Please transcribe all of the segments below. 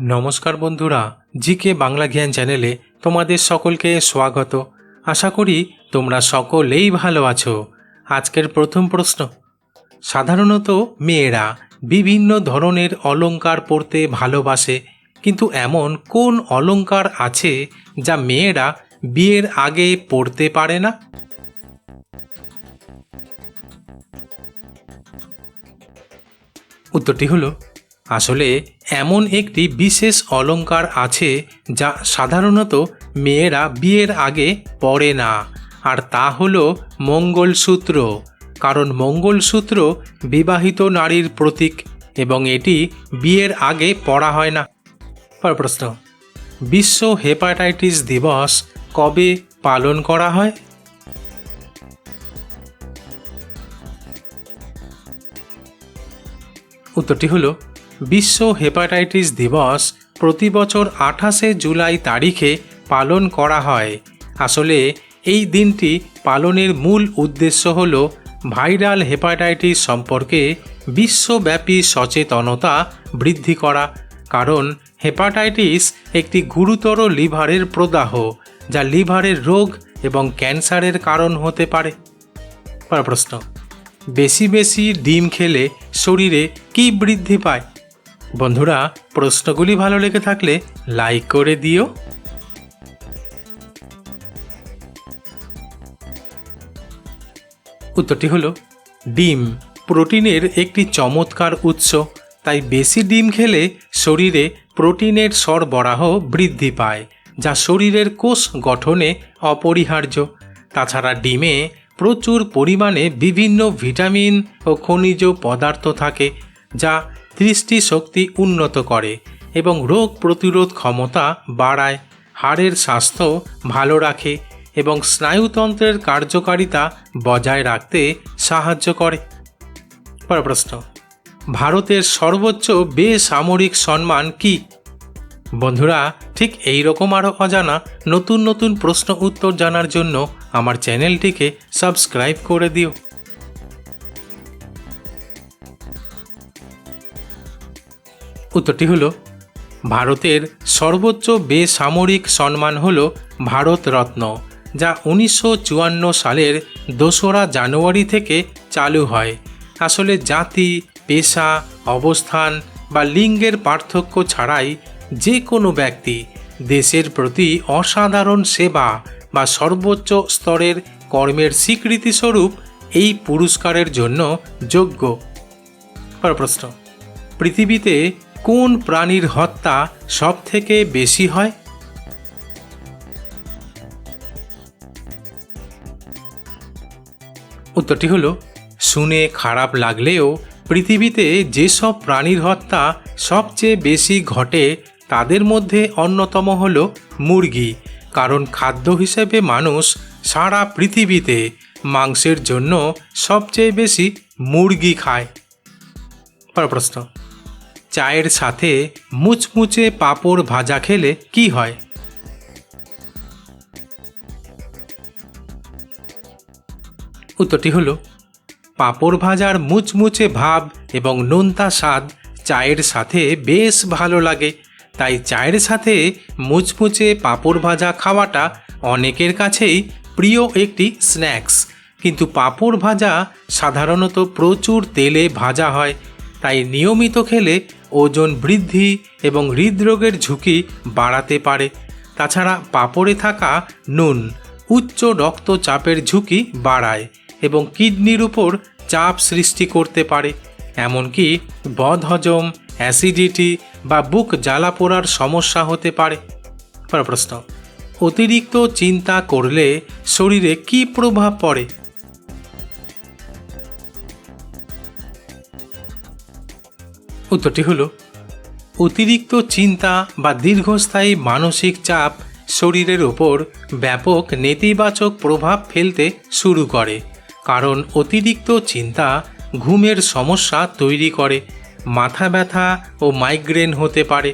নমস্কার বন্ধুরা, জিকে বাংলা জ্ঞান চ্যানেলে তোমাদের সকলকে স্বাগত। আশা করি তোমরা সকলেই ভালো আছো। আজকের প্রথম প্রশ্ন, সাধারণত মেয়েরা বিভিন্ন ধরনের অলংকার পরতে ভালোবাসে, কিন্তু এমন কোন অলংকার আছে যা মেয়েরা বিয়ের আগে পড়তে পারে না? উত্তরটি হলো আসলে এমন একটি বিশেষ অলঙ্কার আছে যা সাধারণত মেয়েরা বিয়ের আগে পরে না, আর তা হল মঙ্গলসূত্র, কারণ মঙ্গলসূত্র বিবাহিত নারীর প্রতীক এবং এটি বিয়ের আগে পড়া হয় না। পর প্রশ্ন, বিশ্ব হেপাটাইটিস দিবস কবে পালন করা হয়? উত্তরটি হলো বিশ্ব হেপাটাইটিস দিবস প্রতি বছর আঠাশে জুলাই তারিখে পালন করা হয়। আসলে, এই দিনটি পালনের মূল উদ্দেশ্য হল ভাইরাল হেপাটাইটিস সম্পর্কে বিশ্বব্যাপী সচেতনতা বৃদ্ধি করা, কারণ হেপাটাইটিস একটি গুরুতর লিভারের প্রদাহ, যা লিভারের রোগ এবং ক্যান্সারের কারণ হতে পারে। প্রশ্ন, বেশি বেশি ডিম খেলে শরীরে কি বৃদ্ধি পায়? বন্ধুরা, প্রশ্নগুলি ভালো লেগে থাকলে লাইক করে দিও। উত্তরটি হলো, ডিম। প্রোটিনের একটি চমৎকার উৎস, তাই বেশি ডিম খেলে শরীরে প্রোটিনের সরবরাহ বৃদ্ধি পায়, যা শরীরের কোষ গঠনে অপরিহার্য। তাছাড়া ডিমে প্রচুর পরিমাণে বিভিন্ন ভিটামিন ও খনিজ পদার্থ থাকে, যা দৃষ্টিশক্তি উন্নত করে এবং রোগ প্রতিরোধ ক্ষমতা বাড়ায়, হাড়ের স্বাস্থ্য ভালো রাখে এবং স্নায়ুতন্ত্রের কার্যকারিতা বজায় রাখতে সাহায্য করে। পরের প্রশ্ন, ভারতের সর্বোচ্চ বেসামরিক সম্মান কি? বন্ধুরা, ঠিক এই রকম আরও অজানা নতুন নতুন প্রশ্ন উত্তর জানার জন্য আমার চ্যানেলটিকে সাবস্ক্রাইব করে দিও। উত্তরটি হলো, ভারতের সর্বোচ্চ বেসামরিক সম্মান হল ভারত রত্ন, যা উনিশশো চুয়ান্ন সালের দোসরা জানুয়ারি থেকে চালু হয়। আসলে জাতি, পেশা, অবস্থান বা লিঙ্গের পার্থক্য ছাড়াই যে কোনো ব্যক্তি দেশের প্রতি অসাধারণ সেবা বা সর্বোচ্চ স্তরের কর্মের স্বীকৃতিস্বরূপ এই পুরস্কারের জন্য যোগ্য। পর প্রশ্ন, পৃথিবীতে কোন প্রাণীর হত্যা সব থেকে বেশি হয়? উত্তরটি হলো, শুনে খারাপ লাগলেও পৃথিবীতে যেসব প্রাণীর হত্যা সবচেয়ে বেশি ঘটে, তাদের মধ্যে অন্যতম হল মুরগি, কারণ খাদ্য হিসেবে মানুষ সারা পৃথিবীতে মাংসের জন্য সবচেয়ে বেশি মুরগি খায়। পর প্রশ্ন চায়ের সাথে মুচমুচে পাঁপড় ভাজা খেলে কি হয়? উত্তরটি হলো, পাঁপড় ভাজার মুচমুচে ভাব এবং নোনতা স্বাদ চায়ের সাথে বেশ ভালো লাগে, তাই চায়ের সাথে মুচমুচে পাঁপড় ভাজা খাওয়াটা অনেকের কাছেই প্রিয় একটি স্ন্যাক্স। কিন্তু পাঁপড় ভাজা সাধারণত প্রচুর তেলে ভাজা হয় তাই নিয়মিত খেলে ওজন বৃদ্ধি এবং হৃদরোগের ঝুঁকি বাড়াতে পারে। তাছাড়া পাপড়ে থাকা নুন, উচ্চ রক্তচাপের ঝুঁকি বাড়ায় এবং কিডনির উপর চাপ সৃষ্টি করতে পারে। এমনকি বদহজম, অ্যাসিডিটি বা বুক জ্বালা পোড়ার সমস্যা হতে পারে। প্রশ্ন, অতিরিক্ত চিন্তা করলে শরীরে কি প্রভাব পড়ে? উত্তরটি হলো, অতিরিক্ত চিন্তা বা দীর্ঘস্থায়ী মানসিক চাপ শরীরের ওপর ব্যাপক নেতিবাচক প্রভাব ফেলতে শুরু করে, কারণ অতিরিক্ত চিন্তা ঘুমের সমস্যা তৈরি করে, মাথা ব্যথা ও মাইগ্রেন হতে পারে,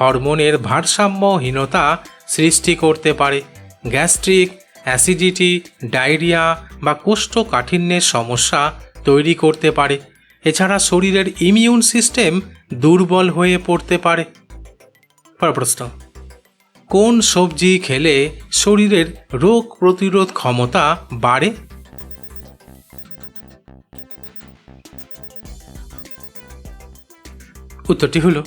হরমোনের ভারসাম্যহীনতা সৃষ্টি করতে পারে, গ্যাস্ট্রিক, অ্যাসিডিটি, ডায়রিয়া বা কোষ্ঠকাঠিন্যের সমস্যা তৈরি করতে পারে। এছাড়া শরীরের ইমিউন সিস্টেম দুর্বল হয়ে পড়তে পারে। প্রশ্ন, কোন সবজি খেলে শরীরের রোগ প্রতিরোধ ক্ষমতা বাড়ে? উত্তরটি হলো,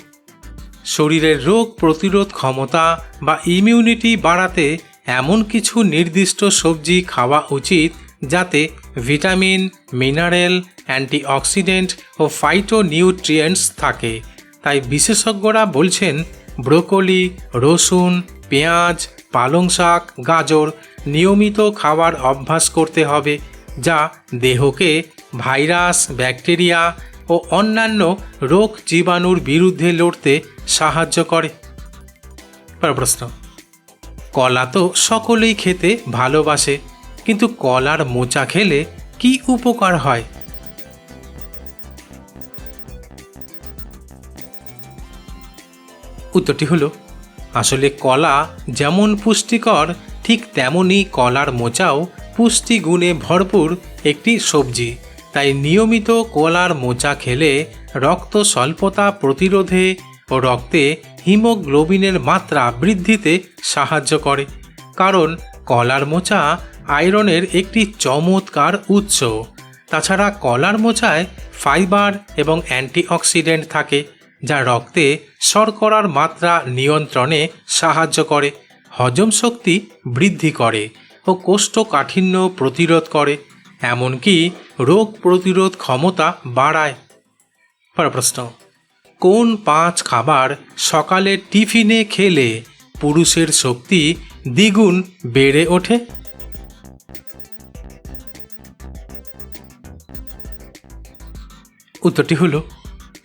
শরীরের রোগ প্রতিরোধ ক্ষমতা বা ইমিউনিটি বাড়াতে এমন কিছু নির্দিষ্ট সবজি খাওয়া উচিত যাতে ভিটামিন, মিনারেল, অ্যান্টিঅক্সিডেন্ট ও ফাইটো নিউট্রিয়েন্টস থাকে। তাই বিশেষজ্ঞরা বলছেন, ব্রোকলি, রসুন, পেঁয়াজ, পালং শাক, গাজর নিয়মিত খাওয়ার অভ্যাস করতে হবে, যা দেহকে ভাইরাস, ব্যাকটেরিয়া ও অন্যান্য রোগ জীবাণুর বিরুদ্ধে লড়তে সাহায্য করে। প্রশ্ন, কলা তো সকলেই খেতে ভালোবাসে। কিন্তু কলার মোচা খেলে কি উপকার হয়? উত্তরটি হলো, আসলে কলা যেমন পুষ্টিকর, ঠিক তেমনই কলার মোচাও পুষ্টিগুণে ভরপুর একটি সবজি। তাই নিয়মিত কলার মোচা খেলে রক্ত স্বল্পতা প্রতিরোধে ও রক্তে হিমোগ্লোবিনের মাত্রা বৃদ্ধিতে সাহায্য করে। কারণ কলার মোচা আয়রনের একটি চমৎকার উৎস। তাছাড়া কলার মোচায় ফাইবার এবং অ্যান্টিঅক্সিডেন্ট থাকে, যা রক্তে শর্করার মাত্রা নিয়ন্ত্রণে সাহায্য করে, হজম শক্তি বৃদ্ধি করে ও কোষ্ঠকাঠিন্য প্রতিরোধ করে, এমনকি রোগ প্রতিরোধ ক্ষমতা বাড়ায়। প্রশ্ন কোন পাঁচ খাবার সকালে টিফিনে খেলে পুরুষের শক্তি দ্বিগুণ বেড়ে ওঠে? উত্তরটি হলো,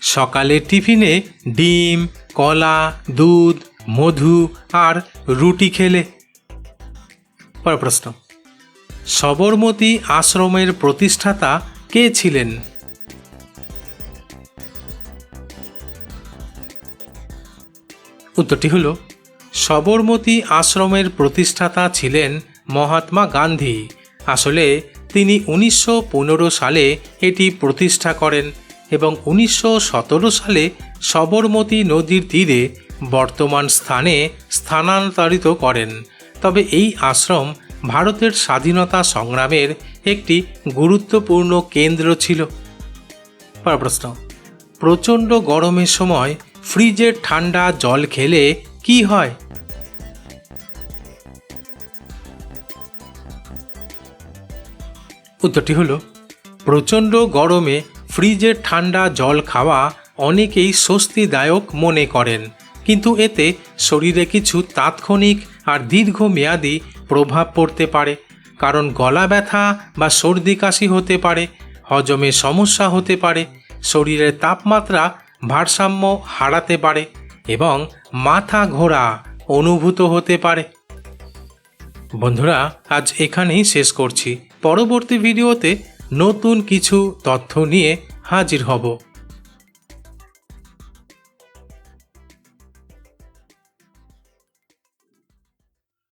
সকালে টিফিনে ডিম, কলা, দুধ, মধু আর রুটি খেলে। পরের প্রশ্ন, সবরমতী আশ্রমের প্রতিষ্ঠাতা কে ছিলেন? উত্তরটি হল, সবরমতী আশ্রমের প্রতিষ্ঠাতা ছিলেন মহাত্মা গান্ধী। আসলে তিনি উনিশশো পনেরো সালে এটি প্রতিষ্ঠা করেন। এবং উনিশশো সতেরো সালে সবরমতী নদীর তীরে বর্তমান স্থানে স্থানান্তরিত করেন। তবে এই আশ্রম ভারতের স্বাধীনতা সংগ্রামের একটি গুরুত্বপূর্ণ কেন্দ্র ছিল। প্রশ্ন, প্রচণ্ড গরমের সময় ফ্রিজের ঠান্ডা জল খেলে কি হয়? উত্তরটি হলো, প্রচণ্ড গরমে ফ্রিজের ঠান্ডা জল খাওয়া অনেকেই স্বস্তিদায়ক মনে করেন। কিন্তু এতে শরীরে কিছু তাৎক্ষণিক আর দীর্ঘমেয়াদী প্রভাব পড়তে পারে, কারণ গলা ব্যথা বা সর্দি কাশি হতে পারে, হজমে সমস্যা হতে পারে শরীরের তাপমাত্রা ভারসাম্য হারাতে পারে এবং মাথা ঘোরা অনুভূত হতে পারে। বন্ধুরা, আজ এখানেই শেষ করছি। পরবর্তী ভিডিওতে নতুন কিছু তথ্য নিয়ে হাজির হব।